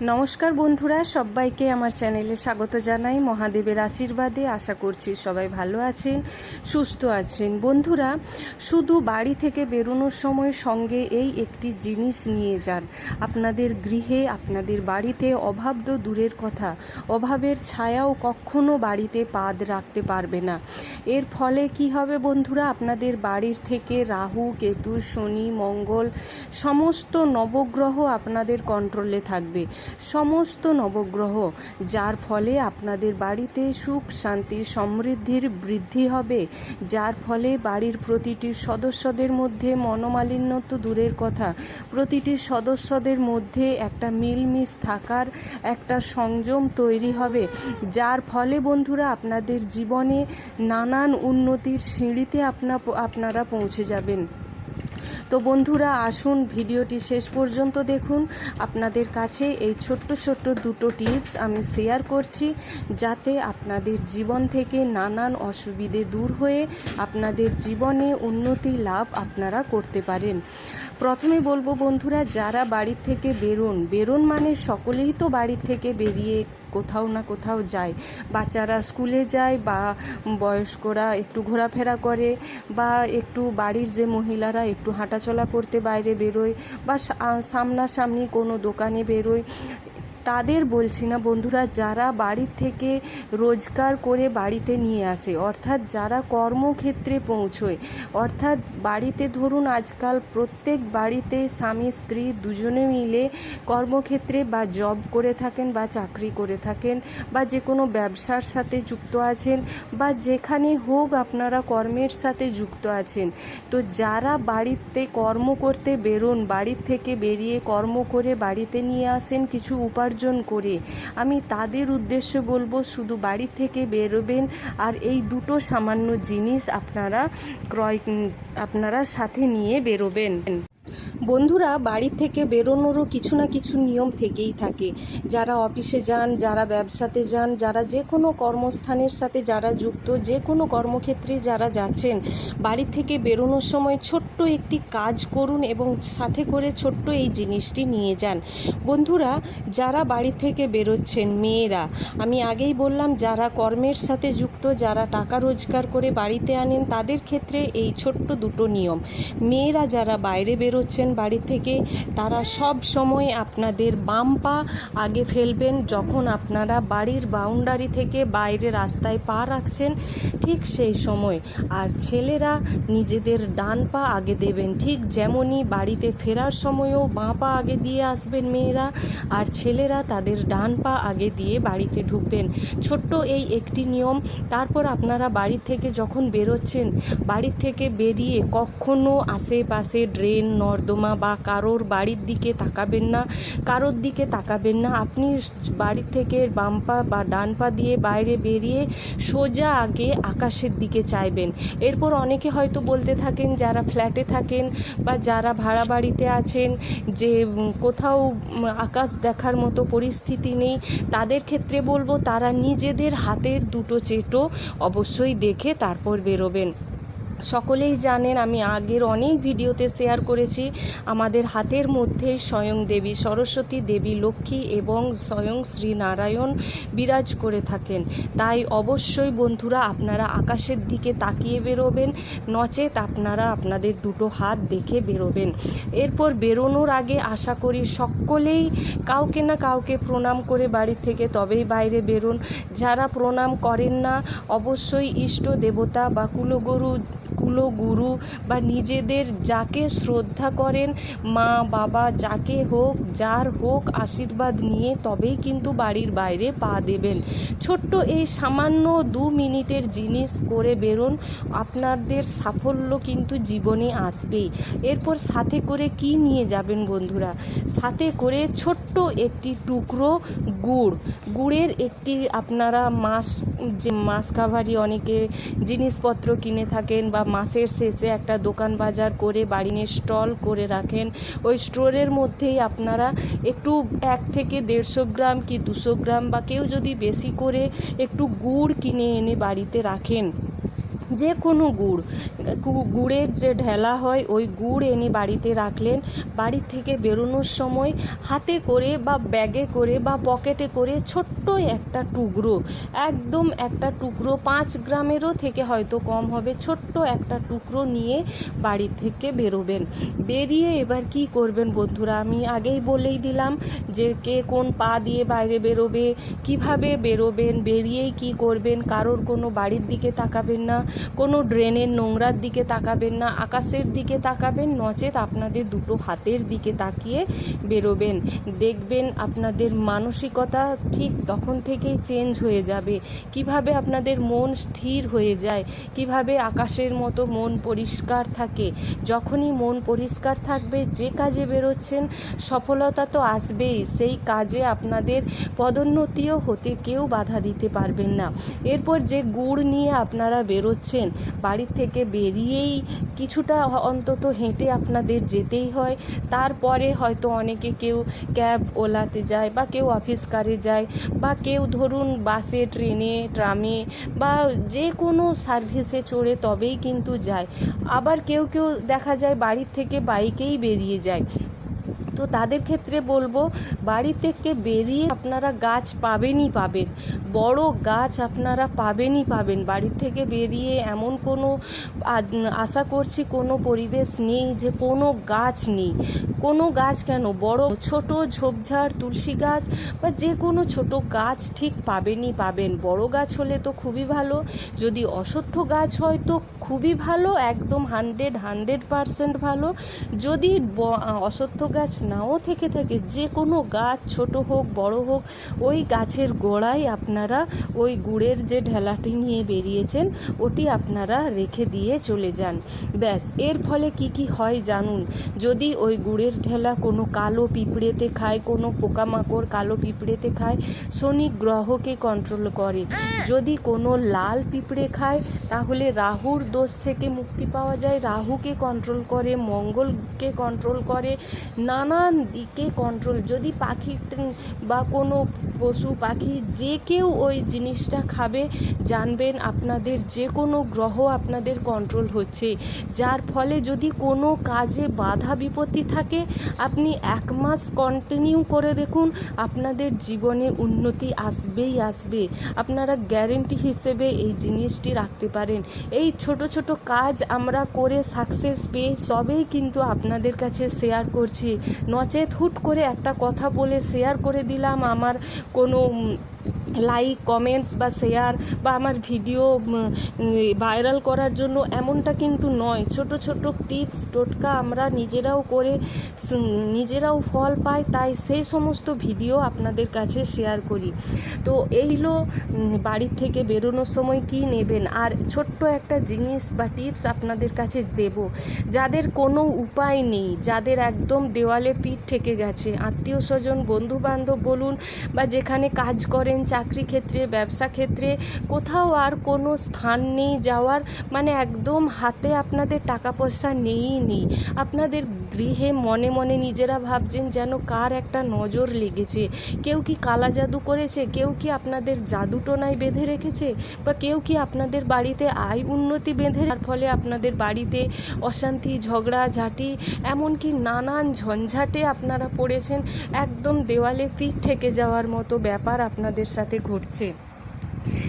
নমস্কার বন্ধুরা, সবাইকে আমার চ্যানেলে স্বাগত জানাই। মহাদেবের আশীর্বাদে আশা করছি সবাই ভালো আছেন, সুস্থ আছেন। বন্ধুরা, শুধু বাড়ি থেকে বেরোনোর সময় সঙ্গে এই একটি জিনিস নিয়ে যান। আপনাদের গৃহে, আপনাদের বাড়িতে অভাব তো দূরের কথা। অভাবের ছায়াও কখনো বাড়িতে পাদ রাখতে পারবে না। এর ফলে কি হবে বন্ধুরা, আপনাদের বাড়ির থেকে রাহু, কেতু, শনি, মঙ্গল, সমস্ত নবগ্রহ আপনাদের কন্ট্রোলে থাকবে। সমস্ত নবগ্রহ, যার ফলে আপনাদের বাড়িতে সুখ, শান্তি, সমৃদ্ধির বৃদ্ধি হবে। যার ফলে বাড়ির প্রতিটি সদস্যদের মধ্যে মনোমালিন্য তো দূরের কথা। প্রতিটি সদস্যদের মধ্যে একটা মিলমিশ থাকার একটা সংযম তৈরি হবে। যার ফলে বন্ধুরা, আপনাদের জীবনে নানান উন্নতির সিঁড়িতে আপনা, আপনারা পৌঁছে যাবেন। তো বন্ধুরা, আসুন ভিডিওটি শেষ পর্যন্ত দেখুন। আপনাদের কাছে এই ছোট্ট ছোট্ট দুটো টিপস আমি শেয়ার করছি যাতে আপনাদের জীবন থেকে নানান অসুবিধে দূর হয়ে আপনাদের জীবনে উন্নতি লাভ আপনারা করতে পারেন। প্রথমে বলব বন্ধুরা, যারা বাড়ির থেকে বেরোন বেরোন মানে সকলেই তো বাড়ির থেকে বেরিয়ে কোথাও না কোথাও যায়। বাচ্চারা স্কুলে যায় বা বয়স্করা একটু ঘোরাফেরা করে বা একটু বাড়ির যে মহিলারা একটু হাঁটাচলা করতে বাইরে বেরোয় বা সামনাসামনি কোনো দোকানে বেরোয়। তাদের বলছি না, বন্ধুরা, যারা বাড়ির থেকে রোজগার করে বাড়িতে নিয়ে আসে, অর্থাৎ যারা কর্মক্ষেত্রে পৌঁছয়, অর্থাৎ বাড়িতে ধরুন আজকাল প্রত্যেক বাড়িতে স্বামী, স্ত্রী দুজনে মিলে কর্মক্ষেত্রে বা জব করে থাকেন বা চাকরি করে থাকেন বা যে কোনো ব্যবসার সাথে যুক্ত আছেন বা যেখানে হোক আপনারা কর্মের সাথে যুক্ত আছেন, তো যারা বাড়িতে কর্ম করতে বেরোন বাড়ির থেকে বেরিয়ে কর্ম করে বাড়িতে নিয়ে আসেন, কিছু উপার্জন করে। আমি তাদের উদ্দেশ্য বলব, শুধু বাড়ি থেকে বেরোবেন। আর এই দুটো সামান্য জিনিস আপনারা ক্রয়, আপনারা সাথে নিয়ে বেরোবেন। বন্ধুরা, বাড়ি থেকে বেরোনোরও কিছু না কিছু নিয়ম থেকেই থাকে। যারা অফিসে যান, যারা ব্যবসাতে যান, যারা যে কোনো কর্মস্থানের সাথে যারা যুক্ত, যে কোনো কর্মক্ষেত্রে যারা যাচ্ছেন, বাড়ি থেকে বেরোনোর সময় ছোট্ট একটি কাজ করুন এবং সাথে করে ছোট্ট এই জিনিসটি নিয়ে যান। বন্ধুরা, যারা বাড়ি থেকে বেরোচ্ছেন, মেয়েরা, আমি আগেই বললাম, যারা কর্মের সাথে যুক্ত, যারা টাকা রোজগার করে বাড়িতে আনেন, তাদের ক্ষেত্রে এই ছোট্ট দুটো নিয়ম। মেয়েরা যারা বাইরে বেরোচ্ছেন বাড়ি থেকে, তারা সব সময় আপনাদের বাম পা আগে ফেলবেন। যখন আপনারা বাড়ির বাউন্ডারি থেকে বাইরে রাস্তায় পা রাখছেন, ঠিক সেই সময়। আর ছেলেরা নিজেদের ডান পা আগে দেবেন। ঠিক যেমনই বাড়িতে ফেরার সময়ও বাঁ পা আগে দিয়ে আসবেন মেয়েরা। আর ছেলেরা তাদের ডান পা আগে দিয়ে বাড়িতে ঢুকবেন। ছোট্ট এই একটি নিয়ম। তারপর আপনারা বাড়ি থেকে যখন বেরোচ্ছেন, বাড়ির থেকে বেরিয়ে কখনো আশেপাশে ড্রেন, নর্দমা বা কারোর বাড়ির দিকে তাকাবেন না, কারোর দিকে তাকাবেন না। আপনি বাড়ি থেকে বাম পা বা ডান পা দিয়ে বাইরে বেরিয়ে সোজা আগে আকাশের দিকে চাইবেন। এরপর অনেকে হয়তো বলতে থাকেন, যারা ফ্ল্যাটে থাকেন বা যারা ভাড়া বাড়িতে আছেন যে কোথাও আকাশ দেখার মতো পরিস্থিতি নেই, তাদের ক্ষেত্রে বলব তারা নিজেদের হাতের দুটো চেটো অবশ্যই দেখে তারপর বেরোবেন। সকলেই জানেন, আমি আগের অনেক ভিডিওতে শেয়ার করেছি, আমাদের হাতের মধ্যে স্বয়ং দেবী সরস্বতী দেবী লক্ষ্মী এবং স্বয়ং শ্রীনারায়ণ বিরাজ করে থাকেন। তাই অবশ্যই বন্ধুরা, আপনারা আকাশের দিকে তাকিয়ে বেরোবেন, নচেত আপনারা আপনাদের দুটো হাত দেখে বেরোবেন। এরপর বেরোনোর আগে আশা করি সকলেই কাউকে না কাউকে প্রণাম করে বাড়ি থেকে তবেই বাইরে বেরোন। যারা প্রণাম করেন না, অবশ্যই ইষ্ট দেবতা বা কুলগুরু কুলগুরু বা নিজেদের যাকে শ্রদ্ধা করেন, মা, বাবা, যাকে হোক, যার হোক আশীর্বাদ নিয়ে তবেই কিন্তু বাড়ির বাইরে পা দেবেন। ছোট্ট এই সামান্য দু মিনিটের জিনিস করে বেরোন, আপনাদের সাফল্য কিন্তু জীবনে আসবেই। এরপর সাথে করে কি নিয়ে যাবেন বন্ধুরা? সাথে করে ছোট্ট একটি টুকরো গুড়। গুড়ের একটি আপনারা মাস, যে মাস কাভারি অনেকে জিনিসপত্র কিনে থাকেন বা মাসের শেষে একটা দোকান বাজার করে বাড়ি নিয়ে স্টল করে রাখেন। ওই স্টোরের মধ্যেই আপনারা একটু এক থেকে দেড়শো গ্রাম কি দুশো গ্রাম বা কেউ যদি বেশি করে একটু গুড় কিনে এনে বাড়িতে রাখেন। যে কোনো গুড় গুড়ের যে ঢেলা হয়, ওই গুড় এনে বাড়িতে রাখলেন। বাড়ি থেকে বেরোনোর সময় হাতে করে বা ব্যাগে করে বা পকেটে করে ছোট্ট একটা টুকরো, একদম একটা টুকরো, পাঁচ গ্রামেরও থেকে হয়তো কম হবে, ছোট্ট একটা টুকরো নিয়ে বাড়ি থেকে বেরোবেন। বেরিয়ে এবার কি করবেন বন্ধুরা? আমি আগেই বলেই দিলাম যে কে কোন পা দিয়ে বাইরে বেরোবে, কীভাবে বেরোবেন, বেরিয়েই কি করবেন, কারোর কোনো বাড়ির দিকে তাকাবেন না। কোনো ড্রেনের নোংরার দিকে তাকাবেন না, আকাশের দিকে তাকাবেন, নচেত আপনাদের দুটো হাতের দিকে তাকিয়ে বেরোবেন। দেখবেন আপনাদের মানসিকতা ঠিক তখন থেকেই চেঞ্জ হয়ে যাবে। কীভাবে আপনাদের মন স্থির হয়ে যায়, কীভাবে আকাশের মতো মন পরিষ্কার থাকে, যখনই মন পরিষ্কার থাকবে, যে কাজে বেরোচ্ছেন, সফলতা তো আসবেই, সেই কাজে আপনাদের পদোন্নতিও হতে কেউ বাধা দিতে পারবেন না। এরপর যে গুড় নিয়ে আপনারা বেরোচ্ছেন বাড়ির থেকে বেরিয়েই কিছুটা অন্তত হেঁটে আপনাদের যেতেই হয়। তারপরে হয়তো অনেকে কেউ ক্যাব ওলাতে যায় বা কেউ অফিস কারে যায় বা কেউ ধরুন বাসে, ট্রেনে, ট্রামে বা যে কোনো সার্ভিসে চড়ে তবেই কিন্তু যায়। আবার কেউ কেউ দেখা যায় বাড়ির থেকে বাইকেই বেরিয়ে যায়। তো তাদের ক্ষেত্রে বলব, বাড়ি থেকে বেরিয়ে আপনারা গাছ পাবেনই পাবেন। বড় গাছ আপনারা পাবেনই পাবেন। বাড়ি থেকে বেরিয়ে এমন কোনো আশা করছি কোনো পরিবেশ নেই যে কোনো গাছ নেই। কোনো গাছ কেন? বড়, ছোট ঝোপঝাড়, তুলসী গাছ বা যে কোনো ছোট গাছ ঠিক পাবেনই পাবেন। বড় গাছ হলে তো খুবই ভালো। যদি অসত্য গাছ হয় তো খুবই ভালো, একদম হান্ড্রেড হান্ড্রেড পারসেন্ট ভালো। যদি অসত্য গাছ নাও। থেকে থাকে যে কোনো গাছ, ছোট হোক, বড় হোক, ওই গাছের গোড়ায় আপনারা ওই গুড়ের যে ঢেলাটি নিয়ে বেরিয়েছেন, ওটি আপনারা রেখে দিয়ে চলে যান। ব্যাস, এর ফলে কি কি হয় জানুন? যদি ওই গুড়ের ঢেলা কোনো কালো পিঁপড়েতে খায়, কোনো পোকামাকড় কালো পিঁপড়েতে খায়, শনি গ্রহকে কন্ট্রোল করে। যদি কোনো লাল পিঁপড়ে খায়, তাহলে রাহুর দোষ থেকে মুক্তি পাওয়া যায়। রাহুকে কন্ট্রোল করে, মঙ্গলকে কন্ট্রোল করে নানান দিকে কন্ট্রোল যদি পাখি বা কোনো পশু পাখি যে কেউ ওই জিনিসটা খাবে, জানবেন আপনাদের যে কোনো গ্রহ আপনাদের কন্ট্রোল হচ্ছে। যার ফলে যদি কোনো কাজে বাধা বিপত্তি থাকে, আপনি এক মাস কন্টিনিউ করে দেখুন, আপনাদের জীবনে উন্নতি আসবেই আসবে। আপনারা গ্যারেন্টি হিসেবে এই জিনিসটি রাখতে পারেন। এই ছোট ছোট কাজ আমরা করে সাকসেস পেয়ে তবেই কিন্তু আপনাদের কাছে শেয়ার করছি। নচেত হুট করে একটা কথা বলে শেয়ার করে দিলাম। আমার কোনো লাইক কমেন্টস বা শেয়ার বা আমার ভিডিও ভাইরাল করার জন্য এমনটা কিন্তু নয়। ছোট ছোট টিপস টোটকা আমরা নিজেরাও করে নিজেরাও ফল পাই, তাই সেই সমস্ত ভিডিও আপনাদের কাছে শেয়ার করি। তো এইগুলো বাড়ির থেকে বেরোনোর সময় কি নেবেন? আর ছোট্ট একটা জিনিস বা টিপস আপনাদের কাছে দেব। যাদের কোনো উপায় নেই, যাদের একদম দেওয়ালে পিঠ ঠেকে গেছে, আত্মীয় স্বজন বন্ধু বান্ধব বলুন বা যেখানে কাজ করেন চাকরি ক্ষেত্রে, ব্যবসা ক্ষেত্রে কোথাও আর কোনো স্থান নেই যাওয়ার মানে একদম হাতে আপনাদের টাকা পয়সা নেই নেই। আপনাদের গৃহে মনে মনে নিজেরা ভাবছেন যেন কার একটা নজর লেগেছে। কেউ কি কালা জাদু করেছে? কেউ কি আপনাদের জাদুটোনায় বেঁধে রেখেছে? বা কেউ কি আপনাদের বাড়িতে আয় উন্নতি বেঁধে তার ফলে আপনাদের বাড়িতে অশান্তি, ঝগড়া, ঝাঁটি, এমনকি নানান ঝঞ্ঝাটে আপনারা পড়েছেন। একদম দেওয়ালে পিঠ ঠেকে যাওয়ার মতো ব্যাপার আপনাদের সাথে ঘটছে।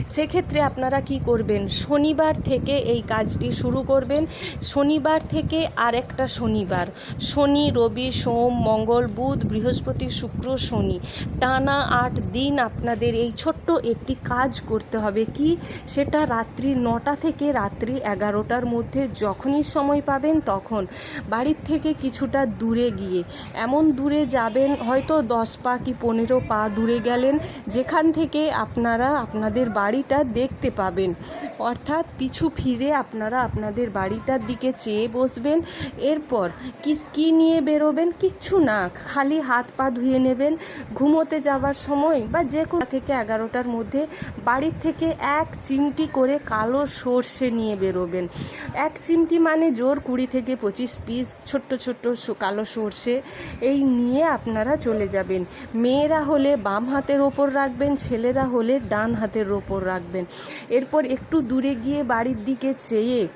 সেক্ষেত্রে আপনারা কি করবেন? শনিবার থেকে এই কাজটি শুরু করবেন। শনিবার থেকে আরেকটা শনিবার। শনি, রবি, সোম, মঙ্গল, বুধ, বৃহস্পতি, শুক্র, শনি। টানা আট দিন আপনাদের এই ছোট্ট একটি কাজ করতে হবে। কি? সেটা রাত্রি নটা থেকে রাত্রি এগারোটার মধ্যে যখনই সময় পাবেন তখন। বাড়ির থেকে কিছুটা দূরে গিয়ে। এমন দূরে যাবেন, হয়তো দশ পা কি পনেরো পা দূরে গেলেন, যেখান থেকে আপনারা আপনাদের বাড়িটা দেখতে পাবেন। অর্থাৎ পিছু ফিরে আপনারা আপনাদের বাড়িটার দিকে চেয়ে বসবেন। এরপর কি কি নিয়ে বেরোবেন? কিচ্ছু না। খালি হাত পা ধুয়ে নেবেন। ঘুমোতে যাওয়ার সময় বা যে কোনো থেকে এগারোটার মধ্যে বাড়ির থেকে এক চিমটি করে কালো সর্ষে নিয়ে বেরোবেন। এক চিমটি মানে জোর কুড়ি থেকে পঁচিশ পিস ছোট্ট ছোট্ট কালো সর্ষে। এই নিয়ে আপনারা চলে যাবেন। মেয়েরা হলে বাম হাতের ওপর রাখবেন, ছেলেরা হলে ডান হাতের ওপর রাখবেন। এরপর একটু দূরে গিয়ে বাড়ির দিকে চেয়ে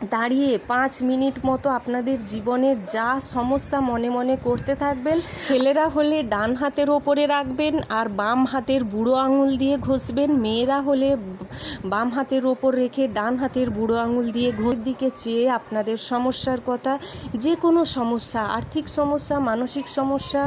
দাঁড়িয়ে পাঁচ মিনিট মতো আপনাদের জীবনের যা সমস্যা মনে মনে করতে থাকবেন। ছেলেরা হলে ডান হাতের ওপরে রাখবেন আর বাম হাতের বুড়ো আঙুল দিয়ে ঘষবেন। মেয়েরা হলে বাম হাতের ওপর রেখে ডান হাতের বুড়ো আঙুল দিয়ে ঘোর দিকে চেয়ে আপনাদের সমস্যার কথা, যে কোনো সমস্যা, আর্থিক সমস্যা, মানসিক সমস্যা,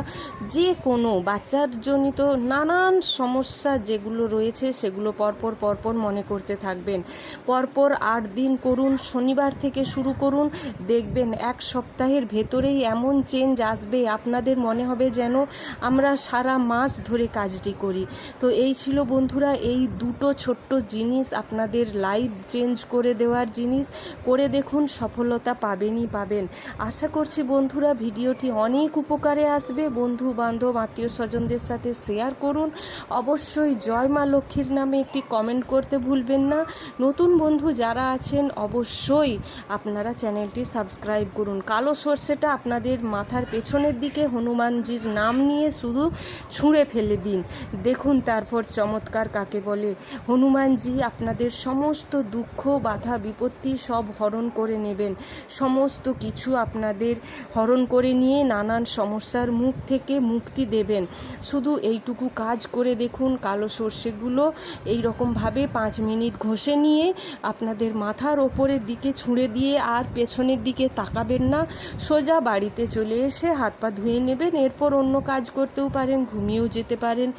যে কোনো বাচ্চার জনিত নানান সমস্যা যেগুলো রয়েছে সেগুলো পরপর পরপর মনে করতে থাকবেন। পরপর আট দিন করুন, শনিবার থেকে শুরু করুন। দেখবেন এক সপ্তাহের ভেতরেই এমন চেঞ্জ আসবে। আপনাদের মনে হবে যেন আমরা সারা মাস ধরে কাজটি করি। তো এই ছিল বন্ধুরা, এই দুটো ছোট্ট জিনিস, আপনাদের লাইফ চেঞ্জ করে দেওয়ার জিনিস। করে দেখুন সফলতা পাবেনই পাবেন। আশা করছি বন্ধুরা, ভিডিওটি অনেক উপকারে আসবে। বন্ধু বান্ধব আত্মীয় স্বজনদের সাথে শেয়ার করুন। অবশ্যই জয় মা লক্ষ্মীর নামে একটি কমেন্ট করতে ভুলবেন না। নতুন বন্ধু যারা আছেন, অবশ্যই আপনারা চ্যানেলটি সাবস্ক্রাইব করুন। কালো সর্ষেটা আপনাদের মাথার পেছনের দিকে হনুমানজির নাম নিয়ে শুধু ছুঁড়ে ফেলে দিন। দেখুন তারপর চমৎকার কাকে বলে। হনুমানজি আপনাদের সমস্ত দুঃখ, বাধা, বিপত্তি সব হরণ করে নেবেন। সমস্ত কিছু আপনাদের হরণ করে নিয়ে নানান সমস্যার মুখ থেকে মুক্তি দেবেন। শুধু এইটুকু কাজ করে দেখুন কালো সর্ষেগুলো। এইরকমভাবে পাঁচ মিনিট ঘষে নিয়ে আপনাদের মাথার ওপরের দিকে ছুঁড়ে দিয়ে আর পেছনের দিকে তাকাবেন না। সোজা বাড়িতে চলে এসে হাত পা ধুয়ে নেবেন, এরপর অন্য কাজ করতেও পারেন, ঘুমিয়েও যেতে পারেন।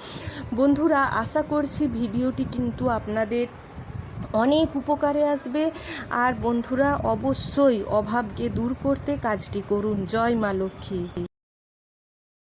বন্ধুরা, আশা করছি ভিডিওটি কিন্তু আপনাদের অনেক উপকারে আসবে। আর বন্ধুরা, অবশ্যই অভাবকে দূর করতে কাজটি করুন। জয় মা লক্ষ্মী।